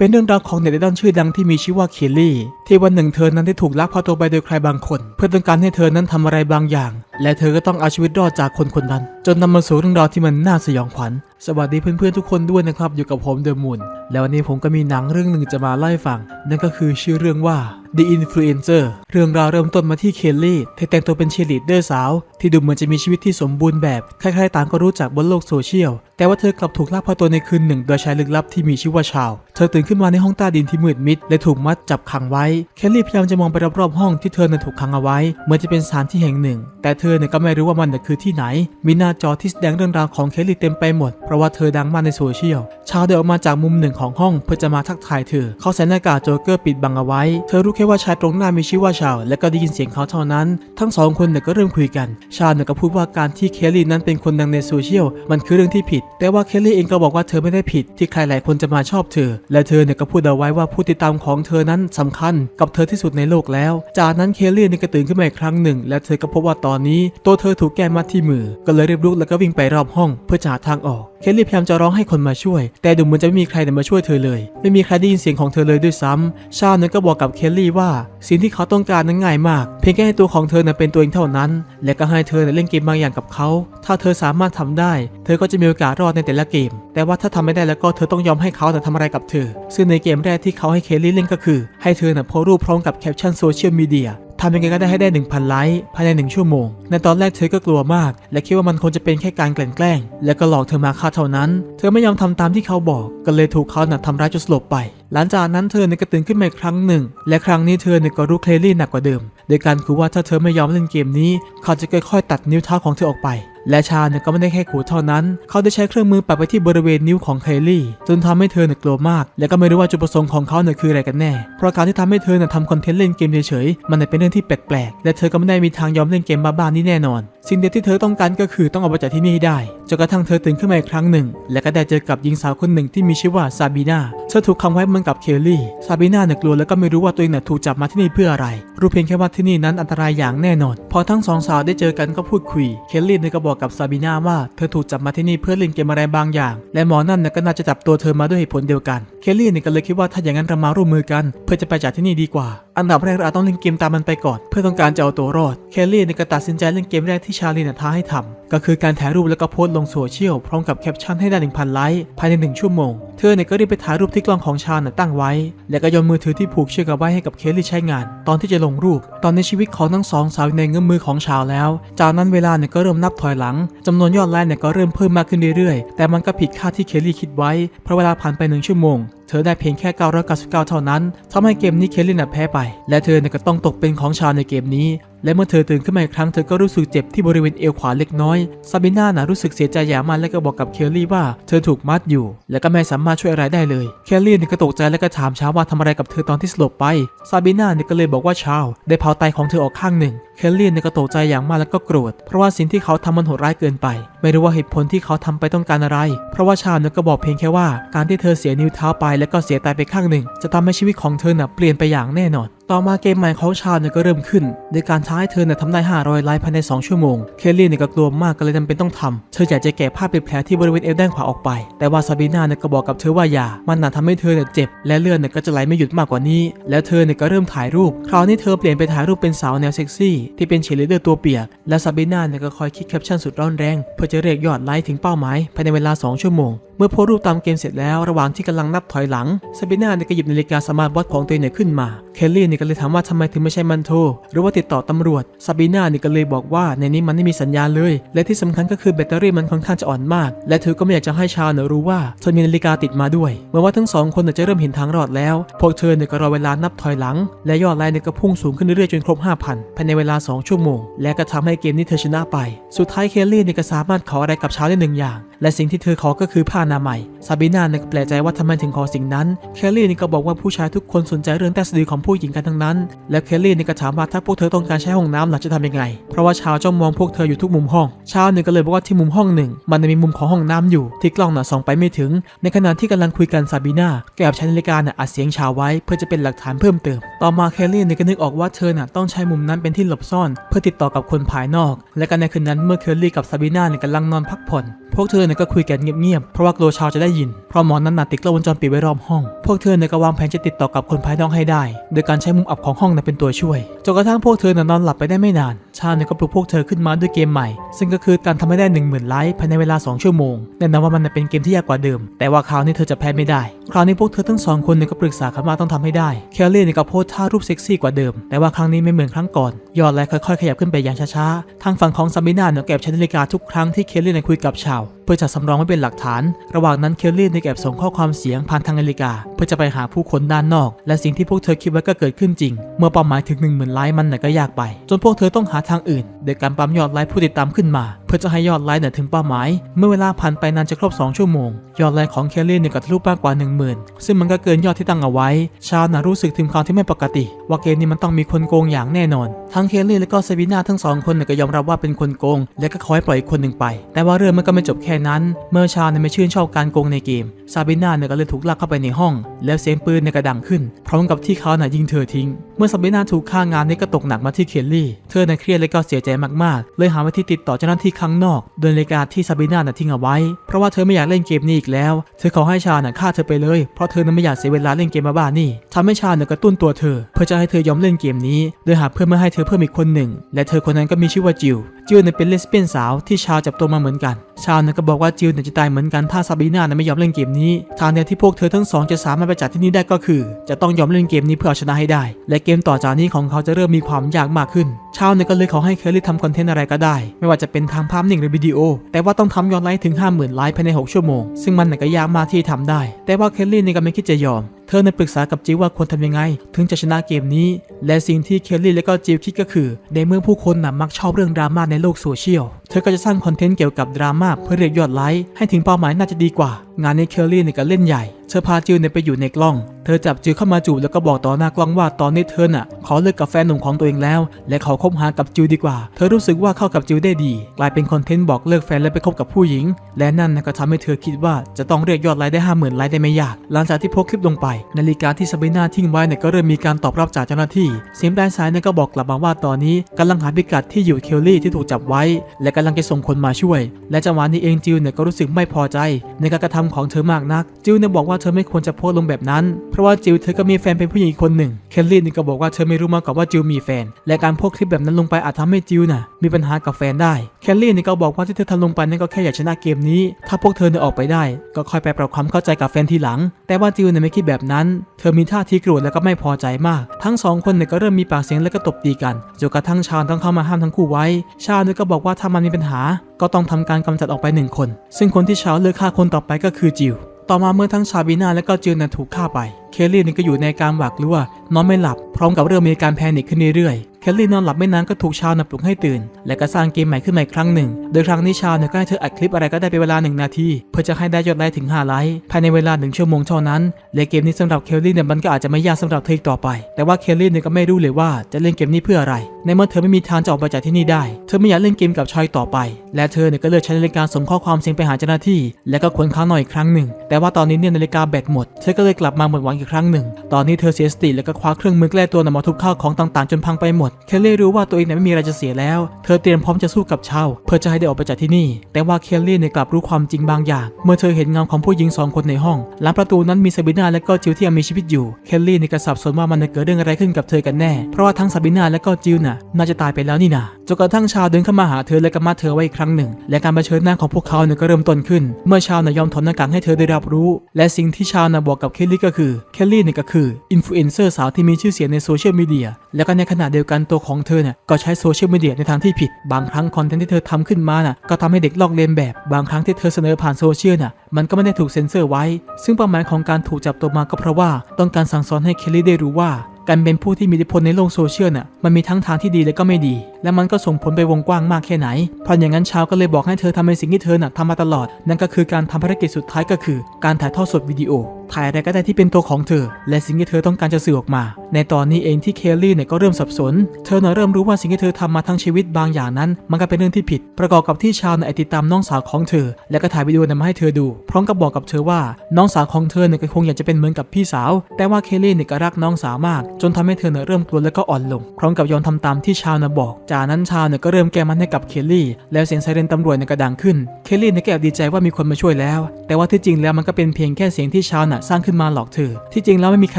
เป็นเรื่องราวของเน็ตไอดอลชื่อดังที่มีชื่อว่าเคลลี่ ที่วันหนึ่งเธอนั้นได้ถูกลักพาตัวไปโดยใครบางคน เพื่อต้องการให้เธอนั้นทำอะไรบางอย่าง และเธอก็ต้องเอาชีวิตรอดจากคนคนนั้นจนนำมาสู่เรื่องราวที่มันน่าสยองขวัญ สวัสดีเพื่อนๆทุกคนด้วยนะครับ อยู่กับผมเดอะมูนแล้ววันนี้ผมก็มีหนังเรื่องหนึ่งจะมาเล่าให้ฟัง นั่นก็คือชื่อเรื่องว่า The Influencer เรื่องราวเริ่มต้นมาที่เคลลี่เธอแต่งตัวเป็นเชียร์ลีดเดอร์สาว ที่ดูเหมือนจะมีชีวิตที่สมบูรณ์แบบ ใครๆต่างก็รู้จักบนโลกโซเชียล แต่ว่าเธอกลับถูกลักพาตัวในคืนหนึ่ง โดยชายลึกลับที่มีชื่อว่าชาว เธอตื่นขึ้นมาในห้องใต้ดินที่มืดมิด และถูกมัดจับขังไว้ เคลลี่พยายามจะมองไปรอบๆห้องที่เธอนั้นถูกขังเอาไว้ เหมือนจะเป็นสถานที่แห่งหนึ่ง แต่เธอเนี่ยก็ไม่รู้ว่ามันน่ะคือที่ไหนมีหน้าจอที่แสดงเรื่องราวของเคลลี่เต็มไปหมด เพราะว่าเธอดังมากในโซเชียล ชาวเดินออกมาจากมุมหนึ่งของห้องเพื่อจะมาทักทายเธอ เขาใส่หน้ากากโจเกอร์ปิดบังเอาไว้ เธอรู้แค่ว่าชายตรงหน้ามีชื่อว่าชาว และก็ได้ยินเสียงเขาเท่านั้น ทั้งสองคนเนี่ยก็เริ่มคุยกัน ชาวเนี่ยก็พูดว่าการที่เคลลี่นั้นเป็นคนดังในโซเชียลมันคือเรื่องที่ผิด แต่ว่าเคลลี่เองก็บอกว่าเธอไม่ได้ผิด ที่ใครหลายคนจะมาชอบเธอ และเธอเนี่ยก็พูดเอาไว้ว่าผู้ติดตามของเธอนั้นสำคัญกับเธอที่สุดในโลกแล้ว จากนั้นเคลลี่เนี่ยก็ตื่นขึ้นมาอีกครั้งหนึ่ง และเธอก็พบว่าตอนนี้ ตัวเธอถูกแก้มัดที่มือก็เลยรีบลุกแล้วก็วิ่งไปรอบห้องเพื่อจะหาทางออก เคลลี่พยายามจะร้องให้คนมาช่วย แต่ดูเหมือนจะไม่มีใครเนี่มาช่วยเธอเลย ไม่มีใครได้ยินเสียงของเธอเลยด้วยซ้ำชานั้นก็บอกกับเคลลี่ว่าสิ่งที่เขาต้องการนั้นง่ายมาก เพียงแค่ให้ตัวของเธอเป็นตัวเองเท่านั้น และก็ให้เธอเล่นเกมบางอย่างกับเขา ถ้าเธอสามารถทำได้ เธอก็จะมีโอกาสรอดในแต่ละเกม แต่ว่าถ้าทำไม่ได้แล้วก็เธอต้องยอมให้เขาน่ะทำอะไรกับเธอ ซึ่งในเกมแรกที่เขาให้เคลลี่เล่นก็คือ ให้เธอน่ะโพสรูปพร้อมกับแคปชั่นโซเชียลมีเดีย ทำยังไงก็ได้ให้ได้ 1,000 ไลค์ภายใน 1 ชั่วโมง ในตอนแรกเธอก็กลัวมาก และคิดว่ามันคงจะเป็นแค่การกล้งแกล้ง และก็หลอกเธอมาค่าเท่านั้น เธอไม่ยอมทำตามที่เขาบอก ก็เลยถูกเขาหนักทำร้ายจนสลบไป หลังจากนั้นเธอเนี่ยก็ตื่นขึ้นมาอีกครั้งหนึ่ง และครั้งนี้เธอเนี่ยก็รู้เคลลี่หนักกว่าเดิม โดยการคือว่าถ้าเธอไม่ยอมเล่นเกมนี้ เขาจะค่อยๆตัดนิ้วเท้าของเธอออกไป และชาเนี่ยก็ไม่ได้แค่ขู่เท่านั้น เขาได้ใช้เครื่องมือปัดไปที่บริเวณนิ้วของเคลลี่ จนทำให้เธอเนี่ยกลัวมาก และก็ไม่รู้ว่าจุดประสงค์ของเขาเนี่ยคืออะไรกันแน่ เพราะการที่ทำให้เธอเนี่ยทำคอนเทนต์เล่นเกมเฉยๆ มันเนี่ยเป็นเรื่องที่แปลกๆ และเธอก็ไม่ได้มีทางยอมเล่นเกมบ้าๆนี้แน่นอน สิ่งเดียวที่เธอต้องการก็คือต้องออกไปจากที่นี่ให้ได้ จนกระทั่งเธอตื่นขึ้นมาอีกครั้งหนึ่ง และก็ได้เจอกับหญิงสาวคนหนึ่งที่มีชื่อว่าซาบีนา เธอถูกขังไว้เหมือนกับเคลลี่ ซาบีนาเนี่ยกลัวและก็ไม่รู้ว่าตัวเองเนี่ยถูกจับมาที่นี่เพื่ออะไร รู้เพียงแค่ว่าที่นี่นั้นอันตรายอย่างแน่นอน พอทั้งสองสาวได้เจอกันก็พูดคุย เคลลี่เนี่ยก็บอกกับซาบีนาว่าเธอถูกจับมาที่นี่เพื่อเล่นเกมอะไรบางอย่าง และหมอนั่นก็น่าจะจับตัวเธอมาด้วยเหตุผลเดียวกัน เคลลี่เนี่ยก็เลยคิดว่าถ้าอย่างนั้นเรามาร่วมมือกัน เพื่อจะไปจากที่นี่ดีกว่า อันดับแรกเราอาจต้องเล่นเกมตามมันไปก่อน เพื่อต้องการจะเอาตัวรอด เคลลี่เนี่ยก็ตัดสินใจเล่นเกมแรกที่ชาลีนท้าให้ทำก็คือการถ่ายรูปแล้วก็โพสต์ลงโซเชียลพร้อมกับแคปชั่นให้ได้ 1,000 ไลค์ภายใน 1 ชั่วโมง เธอเนี่ยก็รีบไปถ่ายรูปที่กล้องของชาเนี่ยตั้งไว้ แล้วก็โยนมือถือที่ผูกเชือกเอาไว้ให้กับเคลลี่ใช้งาน ตอนที่จะลงรูป ตอนในชีวิตของทั้งสองสาวในเงื้อมมือของชาวแล้ว จากนั้นเวลาเนี่ยก็เริ่มนับถอยหลังจำนวนยอดไลค์เนี่ยก็เริ่มเพิ่มมากขึ้นเรื่อยๆ แต่มันก็ผิดคาดที่เคลลี่คิดไว้เพราะเวลาผ่านไปหนึ่งชั่วโมง เธอได้เพียงแค่ 999 เท่านั้นทำให้เกมนี้เคลลินแพ้ไป และเธอก็ต้องตกเป็นของชาวในเกมนี้ และเมื่อเธอตื่นขึ้นมาอีกครั้งเธอก็รู้สึกเจ็บที่บริเวณเอวขวาเล็กน้อยซาบิน่าน่ะรู้สึกเสียใจอย่างมากและก็บอกกับเคลลี่ว่าเธอถูกมัดอยู่ และก็ไม่สามารถช่วยอะไรได้เลยเคลลี่เนี่ยก็ตกใจและก็ถามชาวว่าทำอะไรกับเธอตอนที่สลบไปซาบิน่าเนี่ยก็เลยบอกว่าชาวได้เผาไตของเธอออกข้างหนึ่งเคลลี่เนี่ยก็ตกใจอย่างมากแล้วก็โกรธเพราะว่าสิ่งที่เขาทำมันโหดร้ายเกินไป ไม่รู้ว่าเหตุผลที่เขาทำไปต้องการอะไร เพราะว่าชาวเนี่ยก็บอกเพียงแค่ว่าการที่เธอเสียนิ้วเท้าไป แล้วก็เสียไตไปข้างหนึ่ง จะทำให้ชีวิตของเธอน่ะเปลี่ยนไปอย่างแน่นอน ต่อมาเกมใหม่ของชาวเนี่ยก็เริ่มขึ้นโดยการท้าให้เธอเนี่ยทำได้500ไลค์ภายใน 2 ชั่วโมง เคลลี่เนี่ยก็กลัวมากก็เลยจำเป็นต้องทำเธออยากจะแกะผ้าเป็นแผลที่บริเวณเอวด้านขวาออกไป แต่ว่าซาบีนาเนี่ยก็บอกกับเธอว่าอย่า มันน่ะทำให้เธอเนี่ยเจ็บ และเลือดเนี่ยก็จะไหลไม่หยุดมากกว่านี้ แล้วเธอเนี่ยก็เริ่มถ่ายรูป คราวนี้เธอเปลี่ยนไปถ่ายรูปเป็นสาวแนวเซ็กซี่ที่เป็นเชลิเดอร์ตัวเปียก และซาบีนาเนี่ยก็คอยคิดแคปชั่นสุดร้อนแรงเพื่อจะเรียกยอดไลค์ถึงเป้าหมายภายในเวลา 2 ชั่วโมงเมื่อโพสรูปตามเกมเสร็จแล้วระหว่างที่กำลังนับถอยหลังซาบีนาเนี่ยก็หยิบนาฬิกาสมาร์ทวอทของตัวเองเนี่ยขึ้นมาเคลลี่เนี่ยก็เลยถามว่าทำไมถึงไม่ใช่มันโทรหรือว่าติดต่อตำรวจซาบีนาเนี่ยก็เลยบอกว่าในนี้มันไม่มีสัญญาณเลย และที่สำคัญก็คือแบตเตอรี่มันค่อนข้างจะอ่อนมาก และเธอก็ไม่อยากจะให้ชาวเนรู้ว่าเธอมีนาฬิกาติดมาด้วยเมื่อว่าทั้งสองคนจะเริ่มเห็นทางรอดแล้ว พวกเธอเนี่ยก็รอเวลานับถอยหลัง และยอดไลค์เนี่ยก็พุ่งสูงขึ้นเรื่อยๆจนครบ 5,000ภายในเวลา 2 ชั่วโมง และก็ทำให้เกมนี้เธอชนะไป สุดท้ายเคลลี่เนี่ยก็สามารถขออะไรกับชาวได้หนึ่งอย่างและสิ่งที่เธอขอก็คือผ้าอนามัยซาบีนาเนี่ยก็แปลกใจว่าทำไมถึงขอสิ่งนั้น เคลลี่เนี่ยก็บอกว่าผู้ชายทุกคนสนใจเรื่องแต่สะดือของผู้หญิงกันทั้งนั้น และเคลลี่นี่ก็ถามว่าถ้าพวกเธอต้องการใช้ห้องน้ำหลังจะทำยังไง เพราะว่าชาวจ้องมองพวกเธออยู่ทุกมุมห้อง ชาวเนี่ยก็เลยบอกว่าที่มุมห้องหนึ่ง มันมีมุมของห้องน้ำอยู่ ที่กล้องน่ะส่องไปไม่ถึง ในขณะที่กำลังคุยกันซาบีนาก็แอบใช้นาฬิกาน่ะอัดเสียงชาวไว้ เพื่อจะเป็นหลักฐานเพิ่มเติม ต่อมาเคลลี่นี่ก็นึกออกว่าเธอน่ะต้องใช้มุมนั้นเป็นที่หลบซ่อน เพื่อติดต่อกับคนภายนอก และกันในคืนนั้นเมื่อเคลลี่กับซาบีนาเนี่ยกำลังนอนพักผ่อน พวกเธอเนี่ยก็คุยกันเงียบๆ เพราะว่ากลัวชาวจะได้ยิน เพราะหมอนั้นน่ะติดกล้องวงจรปิดไว้รอบห้อง พวกเธอเนี่ยก็วางแผนจะติดต่อกับคนภายนอกให้ได้ โดยการใช้มุมอับของห้องน่ะเป็นตัวช่วย จนกระทั่งพวกเธอเนี่ยนอนหลับไปได้ไม่นาน ชาเนี่ยก็ปลุกพวกเธอขึ้นมาด้วยเกมใหม่ ซึ่งก็คือการทำให้ได้1 0,000ไลค์ภายในเวลา 2 ชั่วโมง แน่นอนว่ามันเป็นเกมที่ยากกว่าเดิม แต่ว่าคราวนี้เธอจะแพ้ไม่ได้ คราวนี้พวกเธอทั้งสองคนเนี่ยก็ปรึกษากันว่าต้องทำให้ได้เคลลี่เนี่ยก็โพสท่ารูปเซ็กซี่กว่าเดิม แต่ว่าครั้งนี้ไม่เหมือนครั้งก่อน ยอดไลค์ค่อยๆขยับขึ้นไปอย่างช้าๆ ทางฝั่งของซามิน่าเนี่ยแกบใช้นาฬิกาทุกครั้งที่เคลลี่เนี่ยคุยกับชาว พื่อจะสำรองไว้เป็นหลักฐาน ระหว่างนั้นเคลลี่เนี่ยแก็บส่งข้อความเสียงผ่านทางนาฬิกา เพื่อจะไปหาผู้คนด้านนอก และสิ่งที่พวกเธอคิดไว้ก็เกิดขึ้นจริง เมื่อเป้าหมายถึง1 0,000ไลค์มันน่ะก็ยากไป จนพวกเธอต้องหาทางอื่นโดยการปั๊มยอดไลค์ผู้ติดตามขึ้นมา เพื่อจะให้ยอดไลค์เนี่ยถึงเป้าหมาย เมื่อเวลาผ่านไปนานจะครบ 2 ชั่วโมง ยอดไลค์ของเคลลี่เนี่ยก็ทะลุมากกว่า 10,000 ซึ่งมันก็เกินยอดที่ตั้งเอาไว้ ชาวน่ะรู้สึกถึงความที่ไม่ปกติ ว่าเกมนี้มันต้องมีคนโกงอย่างแน่นอน ทั้งเคลลี่และก็เซบีนาทั้งสองคนเนี่ยก็ยอมรับว่าเป็นคนโกง และก็ขอให้ปล่อยคนหนึ่งไป แต่ว่าเรื่องมันก็ไม่จบแค่นั้นเมื่อชาเนี่ยไม่ชื่นชอบการโกงในเกม ซาบิน่าเนี่ยก็เลยถูกลากเข้าไปในห้อง แล้วเสียงปืนเนี่ยก็ดังขึ้น พร้อมกับที่เขาน่ะยิงเธอทิ้ง เมื่อซาบิน่าถูกฆ่างานนี้ก็ตกหนักมาที่เคลลี่ เธอน่ะเครียดและก็เสียใจมากๆ เลยหาวิธีติดต่อเจ้าหน้าที่ข้างนอก โดยนาฬิการที่ซาบิน่าน่ะทิ้งเอาไว้ เพราะว่าเธอไม่อยากเล่นเกมนี้อีกแล้ว เธอขอให้ชาน่ะฆ่าเธอไปเลย เพราะเธอนั้นไม่อยากเสียเวลาเล่นเกมบ้าๆนี่ทำให้ชาเนี่ยกระตุ้นตัวเธอ เพื่อจะให้เธอยอมเล่นเกมนี้ โดยหาเพื่อนมาให้เธอเพิ่มอีกคนหนึ่ง และเธอคนนั้นก็มีชื่อว่าจิวจิวเนี่ยเป็นเลสเบี้ยนสาวที่ชาจับตัวมาเหมือนกัน ชาเนี่ยกบอกว่าจิลเนี่ยจะตายเหมือนกันถ้าซาบีน่าเนี่ยไม่ยอมเล่นเกมนี้ ทางเดียวที่พวกเธอทั้งสองจะสามารถไปจากที่นี่ได้ก็คือ จะต้องยอมเล่นเกมนี้เพื่อเอาชนะให้ได้ และเกมต่อจากนี้ของเขาจะเริ่มมีความยากมากขึ้นชาวเนี่ยก็เลยขอให้เคลลี่ทำคอนเทนต์อะไรก็ได้ ไม่ว่าจะเป็นทางภาพนิ่งหรือวิดีโอ แต่ว่าต้องทำยอดไลค์ถึง 50,000ไลค์ภายใน 6 ชั่วโมง ซึ่งมันเนี่ยก็ยากมากที่ทำได้ แต่ว่าเคลลี่เนี่ยก็ไม่คิดจะยอม เธอในปรึกษากับจิวว่าควรทำยังไง ถึงจะชนะเกมนี้ และสิ่งที่เคลลี่และก็จิวคิดก็คือ ในเมื่อผู้คนน่ะมักชอบเรื่องดราม่าในโลกโซเชียล เธอก็จะสร้างคอนเทนต์เกี่ยวกับดราม่าเพื่อเรียกยอดไลค์ให้ถึงเป้าหมายน่าจะดีกว่า งานนี้เคลลี่เนี่ยก็เล่นใหญ่ เธอพาจิวเนี่ยไปอยู่ในกล้อง เธอจับจิวเข้ามาจูบแล้วก็บอกต่อหน้ากล้องว่าตอนนี้เธอน่ะขอเลิกกับแฟนหนุ่มของตัวเองแล้ว และขอคบหากับจิวดีกว่า เธอรู้สึกว่าเข้ากับจิวได้ดี กลายเป็นคอนเทนต์บอกเลิกแฟนและไปคบกับผู้หญิง และนั่นก็ทำให้เธอคิดว่าจะต้องเรียกยอดไลค์ได้ห้าหมื่นไลค์ได้ไม่ยาก หลังจากที่โพสคลิปลงไป นาฬิกาที่ซาบีนาทิ้งไว้เนี่ยก็เริ่มมีการตอบรับจากเจ้าหน้าที่ เสียงปลายสายเนี่ยก็บอกกลับมาว่าตอนนี้กำลังหาพิกัดที่อยู่เคลลี่ที่ถูกจับไว้ และกำลังจะส่งคนมาช่วย และจังหวะนี้เองจิวเนี่ยก็รู้สึกไม่พอใจ ในการกระทำของเธอมากนัก จิวเนี่ยบอกว่าเธอไม่ควรจะโพสลงแบบนั้น เพราะว่าจิวเธอก็มีแฟนเป็นผู้หญิงอีกคนหนึ่ง เคลลี่นี่ก็บอกว่าเธอไม่รู้มาก่อนว่าจิวมีแฟน และการโพสคลิปแบบนั้นลงไปอาจทำให้จิวน่ะมีปัญหากับแฟนได้ เคลลี่นี่ก็บอกว่าที่เธอทำลงไปนั่นก็แค่อยากชนะเกมนี้ ถ้าพวกเธอเนี่ยออกไปได้ ก็ค่อยไปปรับความเข้าใจกับแฟนทีหลัง แต่ว่าจิวเนี่ยไม่คิดแบบนั้น เธอมีท่าทีโกรธและก็ไม่พอใจมาก ทั้งสองคนเนี่ยก็เริ่มมีปากเสียงและก็ตบตีกันจนกระทั่งชาญต้องเข้ามาห้ามทั้งคู่ไว้ ชาญเนี่ยก็บอกว่าถ้ามันมีปัญหา ก็ต้องทำการกำจัดออกไปหนึ่งคน ซึ่งคนที่ชาเลือกฆ่าคนต่อไปก็คือจิว ต่อมาเมื่อทั้งชาบีนาและก็จิวเนี่ยถูกฆ่าไป เคลลี่นี่ก็อยู่ในอาการหวาดกลัว นอนไม่หลับ พร้อมกับเริ่มมีอาการแพนิคขึ้นเรื่อยๆ เคลลี่นอนหลับไม่นานก็ถูกชาวนะปลุกให้ตื่น และก็สร้างเกมใหม่ขึ้นมาอีกครั้งหนึ่ง โดยครั้งนี้ชาวเนี่ยก็ให้เธออัดคลิปอะไรก็ได้เป็นเวลาหนึ่งนาที เพื่อจะให้ได้ยอดไลค์ถึง 5 ไลค์ภายในเวลาหนึ่งชั่วโมงเท่านั้นและเกมนี้สำหรับเคลลี่เนี่ยมันก็อาจจะไม่ยากสำหรับเธออีกต่อไป แต่ว่าเคลลี่เนี่ยก็ไม่รู้เลยว่าจะเล่นเกมนี้เพื่ออะไร ในเมื่อเธอไม่มีทางจะออกไปจากที่นี่ได้ เธอไม่อยากเล่นเกมกับชายต่อไป และเธอเนี่ยก็เลือกใช้นาฬิกาส่งข้อความเสียงไปหาเจ้าหน้าที่ และก็ค้นค้างหน่อยอีกครั้งหนึ่ง แต่ว่าตอนนี้เนี่ยนาฬิกาแบตหมด เธอก็เลยกลับมาหมดหวังอีกครั้งหนึ่ง ตอนนี้เธอเสียสติแล้วก็คว้าเครื่องมือแกล้ตัวนำมาทุบข้าวของต่างๆ จนพังไปหมดเคลลี่รู้ว่าตัวเองเนี่ยไม่มีอะไรจะเสียแล้ว เธอเตรียมพร้อมจะสู้กับชาวเพื่อจะให้ได้ออกไปจากที่นี่ แต่ว่าเคลลี่เนี่ยกลับรู้ความจริงบางอย่าง เมื่อเธอเห็นเงาของผู้หญิงสองคนในห้อง หลังประตูนั้นมีซาบิน่าและก็จิวที่ยังมีชีวิตอยู่ เคลลี่เนี่ยก็สับสนว่ามันจะเกิดเรื่องอะไรขึ้นกับเธอกันแน่ เพราะว่าทั้งซาบิน่าและก็จิวน่ะน่าจะตายไปแล้วนี่นาจนกระทั่งชาวเดินเข้ามาหาเธอและก็มาเธอไว้อีกครั้งหนึ่ง และการเผชิญหน้าของพวกเขาเนี่ยก็เริ่มต้นขึ้น เมื่อชาวน่ะยอมถอดหน้ากากให้เธอได้รับรู้ และสิ่งที่ชาวน่ะบอกกับเคลลี่ก็คือ เคลลี่เนี่ยก็คืออินฟลูเอนเซอร์สาวที่มีชื่อเสียงในโซเชียลมีเดีย และก็ในขณะเดียวกันตัวของเธอเนี่ยก็ใช้โซเชียลมีเดียในทางที่ผิด บางครั้งคอนเทนต์ที่เธอทำขึ้นมาน่ะก็ทำให้เด็กลอกเลียนแบบ บางครั้งที่เธอเสนอผ่านโซเชียลน่ะมันก็ไม่ได้ถูกเซ็นเซอร์ไว้ ซึ่งเป้าหมายของการถูกจับตัวมาก็เพราะว่า ต้องการสั่งสอนให้เคลลี่ได้รู้ว่า การเป็นผู้ที่มีอิทธิพลในโลกโซเชียลน่ะมันมีทั้งทางที่ดีและก็ไม่ดี และมันก็ส่งผลไปวงกว้างมากแค่ไหน เพราะอย่างนั้นชาวก็เลยบอกให้เธอทำในสิ่งที่เธอน่ะทำมาตลอด นั่นก็คือการทำภารกิจสุดท้ายก็คือ การถ่ายทอดสดวิดีโอ ถ่ายอะไรก็ได้ที่เป็นตัวของเธอ และสิ่งที่เธอต้องการจะสื่อออกมา ในตอนนี้เองที่เคลลี่เนี่ยก็เริ่มสับสน เธอเน่ยเริ่มรู้ว่าสิ่งที่เธอทำมาทั้งชีวิตบางอย่างนั้น มันก็เป็นเรื่องที่ผิด ประกอบกับที่ชาวเนี่ยติดตามน้องสาวของเธอ แล้วก็ถ่ายวิดีโอนำมาให้เธอดู พร้อมกับบอกกับเธอว่าน้องสาวของเธอเนี่ยก็คงอยากจะเป็นเหมือนกับพี่สาว แต่ว่าเคลลี่เนี่ยก็รักน้องสาวมากจนทำให้เธอเนี่ยเริ่มกลัวและก็อ่อนลง พร้อมกับยอมทำตามที่ชาวเนี่ยบอก จากนั้นชาวเนี่ยก็เริ่มแก้มันให้กับเคลลี่ แล้วเสียงไซเรนตำรวจเนี่ยก็ดังขึ้น เคลลี่เนี่ยก็แอบดีใจว่ามีคนมาช่วยแล้ว แต่ว่าที่จริงแล้วมันก็เป็นเพียงแค่เสียงที่ชาวน่ะสร้างขึ้นมาหลอกเธอ ที่จริงแล้วไม่มีใคร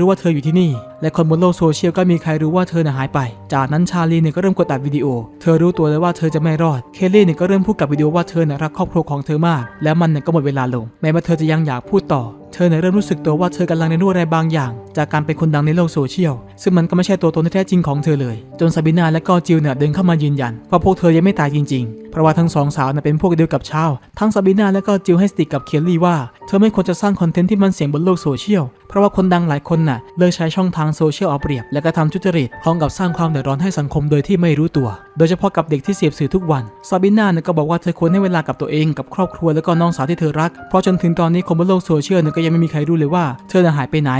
รู้ว่าเธออยู่ที่นี่ และคนบนโลกโซเชียลก็มีใครรู้ว่าเธอน่ะหายไป จากนั้นชาลีเนี่ยก็เริ่มกดอัดวิดีโอ เธอรู้ตัวเลยว่าเธอจะไม่รอด เคลลี่เนี่ยก็เริ่มพูดกับวิดีโอว่าเธอน่ะรักครอบครัวของเธอมาก แล้วมันเนี่ยก็หมดเวลาลง แม้ว่าเธอจะยังอยากพูดต่อ เธอเนี่ยเริ่มรู้สึกตัวว่าเธอกำลังเรียนรู้อะไรบางอย่าง จากการเป็นคนดังในโลกโซเชียล ซึ่งมันก็ไม่ใช่ตัวตนที่แท้จริงของเธอเลย จนซาบินาและก็จิลเนี่ยเดินเข้ามายืนยันว่าพวกเธอยังไม่ตายจริงๆ เพราะว่าทั้งสองสาวน่ะเป็นพวกเดียวกับชาว ทั้งซาบินาและก็จิลให้สติกับเคลลี่ว่า เธอไม่ควรจะสร้างคอนเทนต์ที่มันเสียงบนโลกโซเชียล เพราะว่าคนดังหลายคนน่ะเลือกใช้ช่องทางโซเชียลเอาเปรียบ และก็ทำทุจริตพร้อมกับสร้างความเดือดร้อนให้สังคมโดยที่ไม่รู้ตัวโดยเฉพาะกับเด็กที่เสพสื่อทุกวันซาบิน่าเนี่ยก็บอกว่าเธอควรให้เวลากับตัวเองกับครอบครัวแล้วก็น้องสาวที่เธอรัก เพราะจนถึงตอนนี้คนบนโลกโซเชียลเนี่ยก็ยังไม่มีใครรู้เลยว่าเธอน่ะหายไปไหน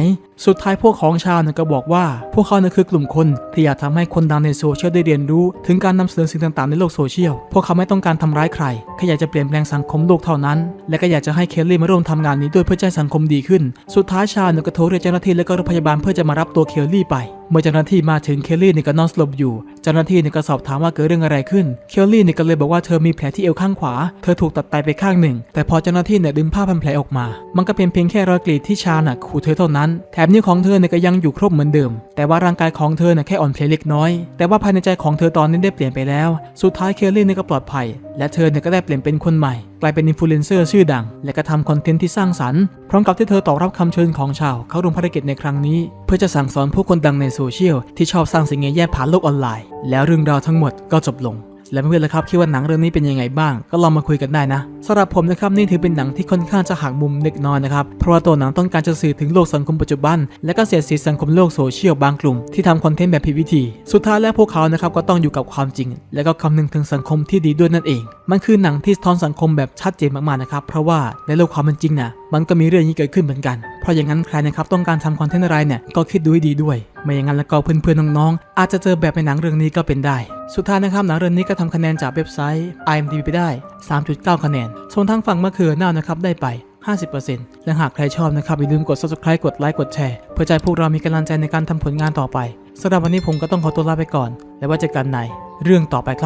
สุดท้ายพวกของชาวเนี่ยก็บอกว่า พวกเขาเนี่ยคือกลุ่มคนที่อยากทำให้คนดังในโซเชียลได้เรียนรู้ ถึงการนำเสนอสิ่งต่างๆ ในโลกโซเชียล พวกเขาไม่ต้องการทำร้ายใครแค่อยากจะเปลี่ยนแปลงสังคมโลกเท่านั้น และก็อยากจะให้เคลลี่มาร่วมทำงานนี้ด้วยเพื่อให้สังคมดีขึ้น สุดท้ายชาวเนี่ยก็โทรเรียกเจ้าหน้าที่และก็รถพยาบาลเพื่อจะมารับตัวเคลลี่ไป เมื่อเจ้าหน้าที่มาถึงเคลลี่เนี่ยก็นอนสลบอยู่ เจ้าหน้าที่เนี่ยก็สอบถามว่าเกิดเรื่องอะไรขึ้น เคลลี่เนี่ยก็เลยบอกว่าเธอมีแผลที่เอวข้างขวา เธอถูกตัดไตไปข้างหนึ่ง แต่พอเจ้าหน้าที่เนี่ยดึงผ้าพันแผลออกมา มันก็เป็นเพียงแค่รอยกรีดที่ชาน่ะขู่เธอเท่านั้น แถมนิ้วของเธอเนี่ยก็ยังอยู่ครบเหมือนเดิม แต่ว่าร่างกายของเธอเนี่ยแค่อ่อนเพลียเล็กน้อย แต่ว่าภายในใจของเธอตอนนี้ได้เปลี่ยนไปแล้ว สุดท้ายเคลลี่เนี่ยก็ปลอดภัย และเธอเนี่ยก็ได้เปลี่ยนเป็นคนใหม่ กลายเป็นอินฟลูเอนเซอร์ชื่อดัง และกระทำคอนเทนต์ที่สร้างสรรค์พร้อมกับที่เธอตอบรับคำเชิญของชาว เข้าร่วมภารกิจในครั้งนี้ เพื่อจะสั่งสอนผู้คนดังในโซเชียลที่ชอบสร้างสิ่งแย่ๆผ่านโลกออนไลน์ แล้วเรื่องราวทั้งหมดก็จบลง และเพื่อนๆล่ะครับคิดว่าหนังเรื่องนี้เป็นยังไงบ้าง ก็ลองมาคุยกันได้นะสำหรับผมนะครับนี่ถือเป็นหนังที่ค่อนข้างจะหักมุมเล็กน้อยนะครับเพราะว่าตัวหนังต้องการจะสื่อถึงโลกสังคมปัจจุบัน และก็เสียดสีสังคมโลกโซเชียลบางกลุ่มที่ทำคอนเทนต์แบบผิดวิธี สุดท้ายแล้วพวกเขานะครับก็ต้องอยู่กับความจริง และก็คำนึงถึงสังคมที่ดีด้วยนั่นเอง มันคือหนังที่สะท้อนสังคมแบบชัดเจนมากๆนะครับเพราะว่าในโลกความเป็นจริงนะมันก็มีเรื่องนี้เกิดขึ้นเหมือนกัน เพราะอย่างนั้นใครนะครับต้องการทำคอนเทนต์อะไรเนี่ยก็คิดดูให้ดีด้วย ไม่อย่างนั้นแล้วก็เพื่อนๆน้องๆอาจจะเจอแบบในหนังเรื่องนี้ก็เป็นได้ สุดท้ายนะครับหนังเรื่องนี้ก็ทำคะแนนจากเว็บไซต์ IMDb ไปได้ 3.9 คะแนนส่วนทางฝั่งมะเขือน่าวนะครับได้ไป50%และหากใครชอบนะครับอย่าลืมกด subscribe กดไลค์กดแชร์เพื่อจะให้พวกเรามีกำลังใจในการทำผลงานต่อไปสำหรับวันนี้ผมก็ต้องขอตัวลาไปก่อน แล้วไว่าเจอกันในเรื่องต่อไปครับ